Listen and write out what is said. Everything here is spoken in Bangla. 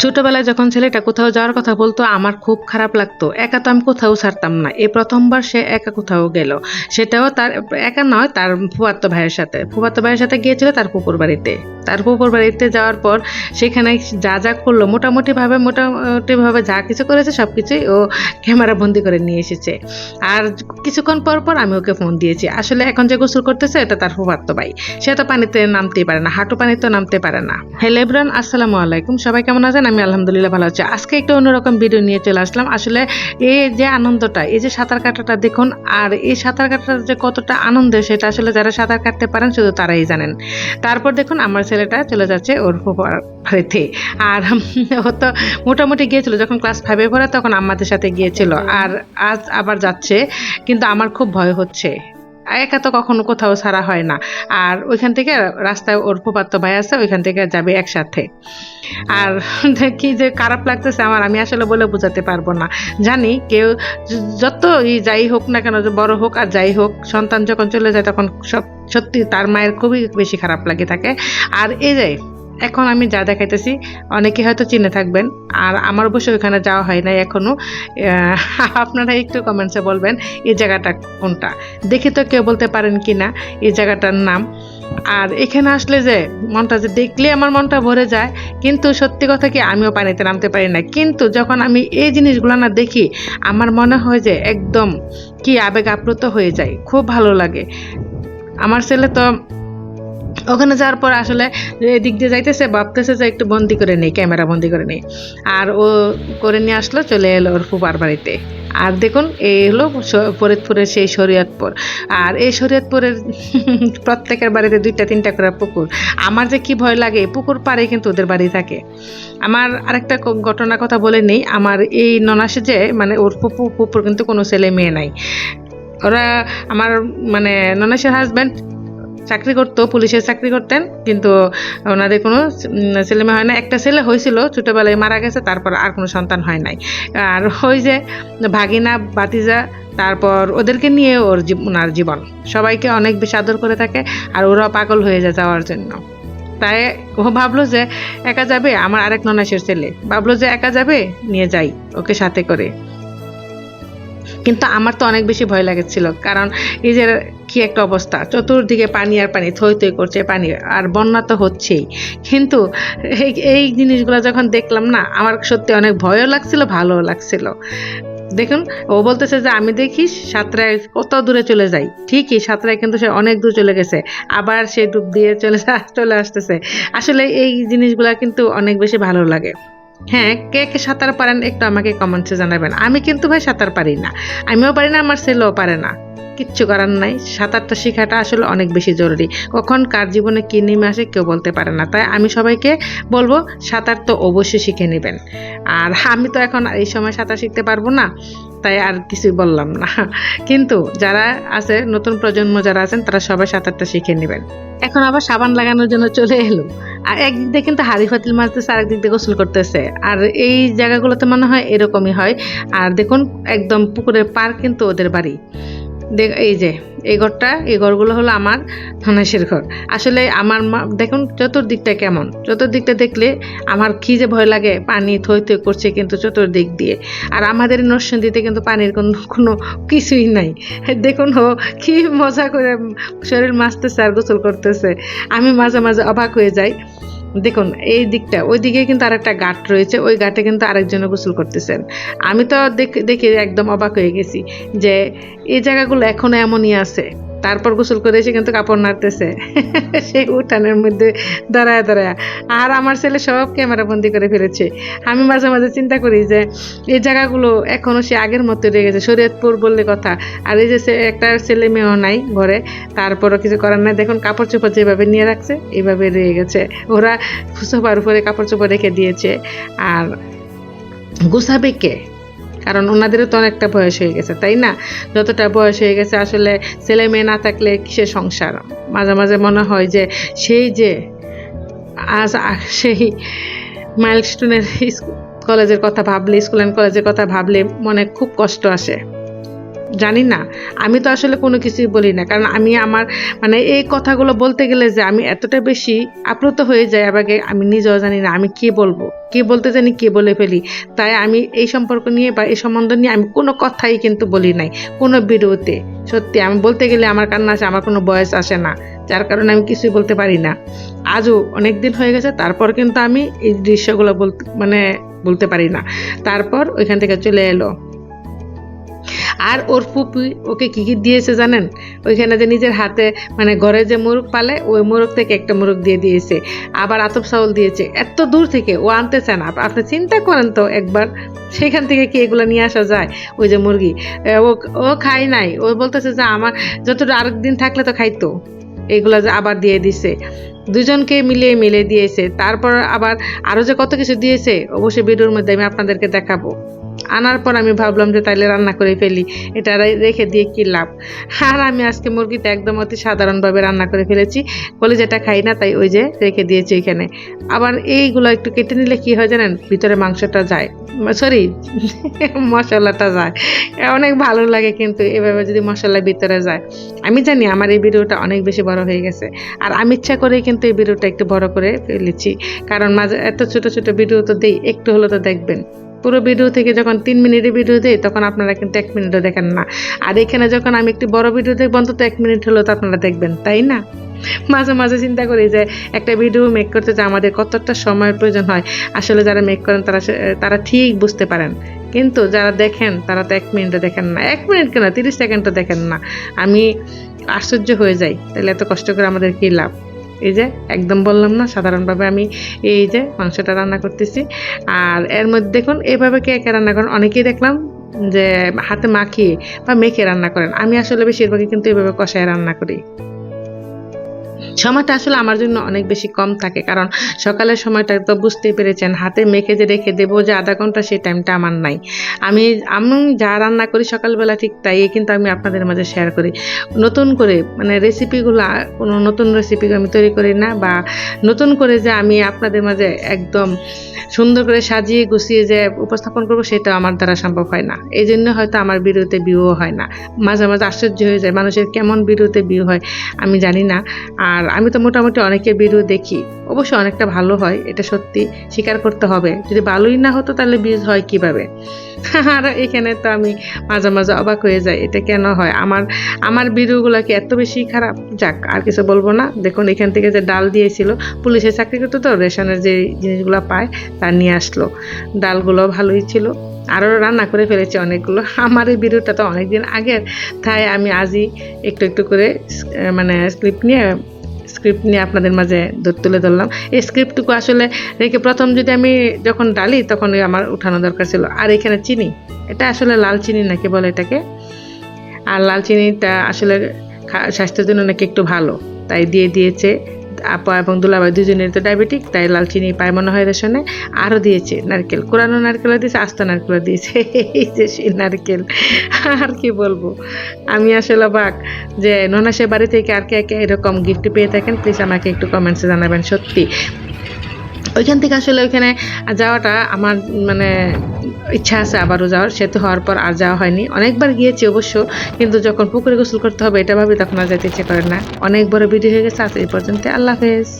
ছোটবেলায় যখন ছেলেটা কোথাও যাওয়ার কথা বলতো, আমার খুব খারাপ লাগতো। একা তো আমি কোথাও ছাড়তাম না। এই প্রথমবার সে একা কোথাও গেল। সেটাও তার, একা নয়, তার ফুয়াত্তো ভাইয়ের সাথে। ফুয়াত্তো ভাইয়ের সাথে গিয়েছিল তার পুকুর বাড়িতে। তার পুকুর বাড়িতে যাওয়ার পর সেখানে যা যা করল, মোটামুটিভাবে মোটামুটিভাবে যা কিছু করেছে সব কিছুই ও ক্যামেরা বন্দি করে নিয়ে এসেছে। আর কিছুক্ষণ পর পর আমি ওকে ফোন দিয়েছি। আসলে এখন যে গোসল করতেছে, এটা তার ফুফাত্তো ভাই। সে তো পানিতে নামতেই পারে না, হাঁটু পানিতে নামতে পারে না। হ্যালো এভরান আসসালামু আলাইকুম। সবাই কেমন আছেন? আমি আলহামদুলিল্লাহ ভালো আছি। আজকে একটু অন্যরকম ভিডিও নিয়ে চলে আসলাম। আসলে এই যে আনন্দটা এই যে সাঁতার কাটাটা দেখুন আর এই সাঁতার কাটার যে কতটা আনন্দের সেটা আসলে যারা সাঁতার কাটতে পারেন শুধু তারাই জানেন। তারপর দেখুন আমার ছেলেটা চলে যাচ্ছে ওর ফুফার বাড়িতে। আর ও তো মোটামুটি গিয়েছিল যখন ক্লাস ফাইভে পড়ে তখন আমাদের সাথে গিয়েছিল। আর আজ আবার যাচ্ছে কিন্তু আমার খুব ভয় হচ্ছে। একা তো কখনো কোথাও ছাড়া হয় না। আর ওইখান থেকে রাস্তায় ওর ফুপাত্ত ভাই আছে, ওইখান থেকে যাবে একসাথে। আর কি যে খারাপ লাগতেছে আমার, আমি আসলে বলে বোঝাতে পারব না। জানি কেউ যত যত যাই হোক না কেন বড় হোক আর যাই হোক, সন্তান যখন চলে যায়, তখন সব সত্যি তার মায়ের খুবই বেশি খারাপ লাগে থাকে। আর এই যে এখন আমি যা দেখাইতেছি, অনেকে হয়তো চিনে থাকবেন, আর আমার অবশ্য ওইখানে যাওয়া হয় নাই এখনও আপনারা একটু কমেন্টসে বলবেন, এই জায়গাটা কোনটা? দেখে তো কেউ বলতে পারেন কি না, এই জায়গাটার নাম। আর এখানে আসলে যে, মনটা যে দেখলে আমার মনটা ভরে যায়, কিন্তু সত্যি কথা কি আমিও পানিতে নামতে পারি না। কিন্তু যখন আমি এই জিনিসগুলো না দেখি, আমার মনে হয় যে একদম কি আবেগ আপ্লুত হয়ে যায়, খুব ভালো লাগে। আমার ছেলে তো ওখানে যাওয়ার পর আসলে এদিক দিয়ে যাইতেছে, ভাবতেছে যে একটু বন্দি করে নেই, ক্যামেরা বন্দি করে নেই। আর ও করে নিয়ে আসলো, চলে এলো ওর ফুপার বাড়িতে। আর দেখুন, এই হলো ফরিদপুরের সেই শরীয়তপুর। আর এই শরীয়তপুরের প্রত্যেকের বাড়িতে দুইটা, তিনটা করে পুকুর। আমার যে কি ভয় লাগে, পুকুর পাড়ে কিন্তু ওদের বাড়ি থাকে। আমার আরেকটা ঘটনার কথা বলে নেই, আমার এই ননাসে যে মানে ওর পুপু পুকুর কিন্তু কোনো ছেলে মেয়ে নাই। ওরা আমার মানে ননাসের হাজব্যান্ড চাকরি করতো পুলিশের চাকরি করতেন কিন্তু ওনাদের কোনো উম, ছেলে মেয়ে হয় না। একটা ছেলে হয়েছিল ছোটোবেলায় মারা গেছে তারপর আর কোনো সন্তান হয় নাই। আর ওই যে ভাগিনা বাতিজা তারপর ওদেরকে নিয়ে ওর ওনার জীবন। সবাইকে অনেক বেশি আদর করে থাকে আর ওরা পাগল হয়ে যায় যাওয়ার জন্য। তাই ও ভাবলো যে একা যাবে আমার আরেক ননাসের ছেলে। ভাবলো যে একা যাবে নিয়ে যাই ওকে সাথে করে। কিন্তু আমার তো অনেক বেশি ভয় লাগেছিল কারণ এই যে কি একটা অবস্থা? চতুর্দিকে পানি আর পানি, থই থই করছে পানি, আর বন্যা তো হচ্ছেই। কিন্তু এই এই জিনিসগুলো যখন দেখলাম না, আমার সত্যি অনেক ভয়ও লাগছিল, ভালোও লাগছিল। দেখুন, ও বলতেছে যে, আমি দেখি সাঁতরায় কত দূরে চলে যাই। ঠিকই, সাঁতরায় কিন্তু সে অনেক দূর চলে গেছে। আবার সে ডুব দিয়ে চলে চলে আসতেছে। আসলে এই জিনিসগুলো কিন্তু অনেক বেশি ভালো লাগে। হ্যাঁ কে কে সাঁতার পারেন একটু আমাকে কমেন্টসে জানাবেন। আমি কিন্তু ভাই সাঁতার পারি না। আমিও পারি না, আমার ছেলেও পারে না। কিচ্ছু করার নাই। সাঁতারটা শেখাটা আসলে অনেক বেশি জরুরি। কখন কার জীবনে কী নেমে আসে কেউ বলতে পারে না। তাই আমি সবাইকে বলব, সাঁতার তো অবশ্যই শিখে নেবেন। আর আমি তো এখন এই সময় সাঁতার শিখতে পারব না, তাই আর কিছুই বললাম না। কিন্তু যারা আছে, নতুন প্রজন্ম যারা আছেন, তারা সবাই সাঁতারটা শিখে নেবেন। এখন আবার সাবান লাগানোর জন্য চলে এলো। আর একদিক দিয়ে কিন্তু হাড়ি ফাতিল মারতেছে আরেক দিক দিয়ে গোসল করতেছে। আর এই জায়গাগুলোতে মনে হয় এরকমই হয়। আর দেখুন, একদম পুকুরের পার কিন্তু ওদের বাড়ি। এই যে, এই ঘরটা, এই ঘরগুলো হলো আমার ধনেশের ঘর। আসলে আমার মা, দেখুন চতুর্দিকটা কেমন। চতুর্দিকটা দেখলে আমার কি যে ভয় লাগে, পানি থই থই করছে কিন্তু চতুর্দিক দিয়ে। আর আমাদের নরসিংদীতে কিন্তু পানির কোনো কোনো কিছুই নাই। দেখুন ও কি মজা করে শরীর মাছতেছে আর গোসল করতেছে। আমি মাঝে মাঝে অবাক হয়ে যাই। দেখুন, এই দিকটা, ওই দিকে কিন্তু আরেকটা গাট রয়েছে, ওই গাটে কিন্তু আরেকজনে গোসল করতেছেন। আমি তো দেখ- দেখে একদম অবাক হয়ে গেছি যে এই জায়গাগুলো এখনও এমনই আছে। তারপর গোসল করে এসে কিন্তু কাপড় নাড়তেছে। সেই উঠানের মধ্যে দাঁড়ায় দাঁড়ায়। আর আমার ছেলে সব ক্যামেরা বন্দি করে ফেলেছে। আমি মাঝে মাঝে চিন্তা করি যে, এই জায়গাগুলো এখনও সে আগের মতো রয়ে গেছে, শরীয়তপুর বললে কথা। আর এই যে সে- একটা ছেলে মেয়েও নাই ঘরে, তারপরও কিছু করার নাই। দেখুন কাপড় চোপড় যেভাবে নিয়ে রাখছে, এইভাবে রয়ে গেছে। ওরা সোফার উপরে কাপড় চোপড় রেখে দিয়েছে। আর গুছাবে কে? কারণ ওনাদেরও তো অনেকটা বয়স হয়ে গেছে, তাই না? যতটা বয়স হয়ে গেছে, আসলে ছেলে মেয়ে না থাকলে কিসের সংসার? মাঝে মাঝে মনে হয় যে সেই যে আজ সেই সেই মাইলস্টোনের কলেজের কথা ভাবলে স্কুল অ্যান্ড কলেজের কথা ভাবলে মনে খুব কষ্ট আসে। জানি না। আমি তো আসলে কোনো কিছুই বলি না। কারণ আমি আমার মানে এই কথাগুলো বলতে গেলে যে আমি এতটা বেশি আপ্লুত হয়ে যাই আগে আমি নিজেও জানি না আমি কি বলব। কে বলতে জানি, কে বলে ফেলি। তাই আমি এই সম্পর্ক নিয়ে বা এই সম্বন্ধ নিয়ে আমি কোনো কথাই কিন্তু বলি নাই, কোনো ভিডিওতে। সত্যি, আমি বলতে গেলে আমার কান্না আসে, আমার কোনো বয়স আসে না, যার কারণে আমি কিছুই বলতে পারি না। আজও অনেক দিন হয়ে গেছে, তারপর কিন্তু আমি এই দৃশ্যগুলো বলতে মানে বলতে পারি না। তারপর ওইখান থেকে চলে এলো। আর ওর ফুপি ওকে কি কি দিয়েছে জানেন? ওইখানে যে নিজের হাতে মানে ঘরে যে মুরগ পালে, ওই মুরগ থেকে একটা মুরগ দিয়ে দিয়েছে। আবার আতপ চাউল দিয়েছে। এত দূর থেকে ও আনতে চায় না। আপ- আপনি চিন্তা করেন তো একবার, সেখান থেকে কি এগুলো নিয়ে আসা যায়, ওই যে মুরগি? ও ও খাই নাই। ও বলতেছে যে আমার যতটা আরেক দিন থাকলে তো খাইতো। এগুলো যে আবার দিয়ে দিছে। দুজনকে মিলিয়ে মিলিয়ে দিয়েছে। তারপর আবার আরও যে কত কিছু দিয়েছে, অবশ্যই ভিডিওর মধ্যে আমি আপনাদেরকে দেখাবো। আনার পর আমি ভাবলাম যে তাইলে রান্না করে ফেলি। এটা রেখে দিয়ে কি লাভ? আর আমি আজকে মুরগিটা একদম অতি সাধারণভাবে রান্না করে ফেলেছি। বলে যেটা খাই না, তাই ওই যে রেখে দিয়েছি এখানে। আবার এইগুলো একটু কেটে নিলে কী হয় জানেন? ভিতরে মাংসটা যায়। সরি মশলাটা যায়। অনেক ভালো লাগে কিন্তু এভাবে যদি মশলা ভিতরে যায়। আমি জানি আমার এই ভিডিওটা অনেক বেশি বড় হয়ে গেছে। আর আমি ইচ্ছা করেই কিন্তু এই ভিডিওটা একটু বড় করে ফেলেছি। কারণ মাঝে এত ছোট ছোট ভিডিও তো দেই, একটু হলো তো দেখবেন। পুরো ভিডিও থেকে যখন তিন মিনিটের ভিডিও দেয় তখন আপনারা কিন্তু এক মিনিটও দেখেন না। আর এখানে যখন আমি একটি বড় ভিডিও দেখব, অন্তত এক মিনিট হলেও তো আপনারা দেখবেন, তাই না? মাঝে মাঝে চিন্তা করি যে, একটা ভিডিও মেক করতে যে আমাদের কতটা সময়ের প্রয়োজন হয়। আসলে যারা মেক করেন, তারা তারা ঠিক বুঝতে পারেন। কিন্তু যারা দেখেন, তারা তো এক মিনিটও দেখেন না। এক মিনিট কেন? তিরিশ সেকেন্ডও দেখেন না। আমি আশ্চর্য হয়ে যাই। তাহলে এত কষ্ট করে আমাদের কী লাভ? এই যে একদম বললাম না, সাধারণভাবে আমি এই যে মাংসটা রান্না করতেছি। আর এর মধ্যে দেখুন এইভাবে কে কে রান্না করেন? অনেকেই দেখলাম যে হাতে মাখিয়ে বা মেখে রান্না করেন। আমি আসলে বেশিরভাগই কিন্তু এভাবে কষায় রান্না করি। সময়টা আসলে আমার জন্য অনেক বেশি কম থাকে, কারণ সকালের সময়টা তো বুঝতেই পেরেছেন, হাতে মেখে যে রেখে দেবো যে আধা ঘণ্টা সেই টাইমটা আমার নাই। আমি আমি যা রান্না করি সকালবেলা ঠিক তাই কিন্তু আমি আপনাদের মাঝে শেয়ার করি। নতুন করে মানে রেসিপিগুলো কোনো নতুন রেসিপি আমি তৈরি করি না, বা নতুন করে যে আমি আপনাদের মাঝে একদম সুন্দর করে সাজিয়ে গুছিয়ে যে উপস্থাপন করব সেটা আমার দ্বারা সম্ভব হয় না। এই জন্য হয়তো আমার ভিডিওতে ভিউও হয় না। মাঝে মাঝে আশ্চর্য হয়ে যায়, মানুষের কেমন ভিডিওতে ভিউ হয়, আমি জানি না। আর আমি তো মোটামুটি অনেকের ভিডিও দেখি। অবশ্যই অনেকটা ভালো হয়, এটা সত্যি স্বীকার করতে হবে। যদি ভালোই না হতো তাহলে ভিউজ হয় কীভাবে? আর এখানে তো আমি মাঝে মাঝে অবাক হয়ে যাই, এটা কেন হয়? আমার আমার ভিডিওগুলো কি এত বেশি খারাপ? যাক, আর কিছু বলব না। দেখুন, এখান থেকে যে ডাল দিয়েছিল, পুলিশের চাকরি করতে তো রেশনের যে জিনিসগুলো পায়, তা নিয়ে আসলো। ডালগুলো ভালোই ছিল। আরও রান্না করে ফেলেছি অনেকগুলো। আমার এই ভিডিওটা তো অনেকদিন আগের, তাই আমি আজই একটু একটু করে মানে স্ক্রিপ্ট নিয়ে স্ক্রিপ্ট নিয়ে আপনাদের মাঝে তুলে ধরলাম। এই স্ক্রিপ্টটুকু আসলে রেখে প্রথম যদি আমি যখন ডালি তখন আমার উঠানো দরকার ছিল। আর এখানে চিনি, এটা আসলে লাল চিনি নাকি বলে এটাকে? আর লাল চিনিটা আসলে স্বাস্থ্যের জন্য নাকি একটু ভালো। তাই দিয়ে দিয়েছে আপা এবং দুলাভাই দুজনের তো ডায়াবেটিক তাই লাল চিনি পায় মনে হয় রেশনে আরও দিয়েছে নারকেল, কোরানো নারকেলও দিয়েছে, আস্ত নারকেলও দিয়েছে। এই যে সেই নারকেল, আর কি বলব? আমি আসলে বাক যে ননাসের বাড়ি থেকে আর কে কে এরকম গিফট পেয়ে থাকেন প্লিজ আমাকে একটু কমেন্টসে জানাবেন, সত্যি। ওইখান থেকে আসলে ওইখানে যাওয়াটা আমার মানে ইচ্ছা আছে আবারও যাওয়ার। সেতু হওয়ার পর আর যাওয়া হয়নি। অনেকবার গিয়েছি অবশ্য, কিন্তু যখন পুকুরে গোসল করতে হবে এটা ভাবি তখন আর যেতে ইচ্ছে করে না। অনেক বড় ভিডিও হয়ে গেছে, আজ এই পর্যন্ত আল্লাহ হাফেজ।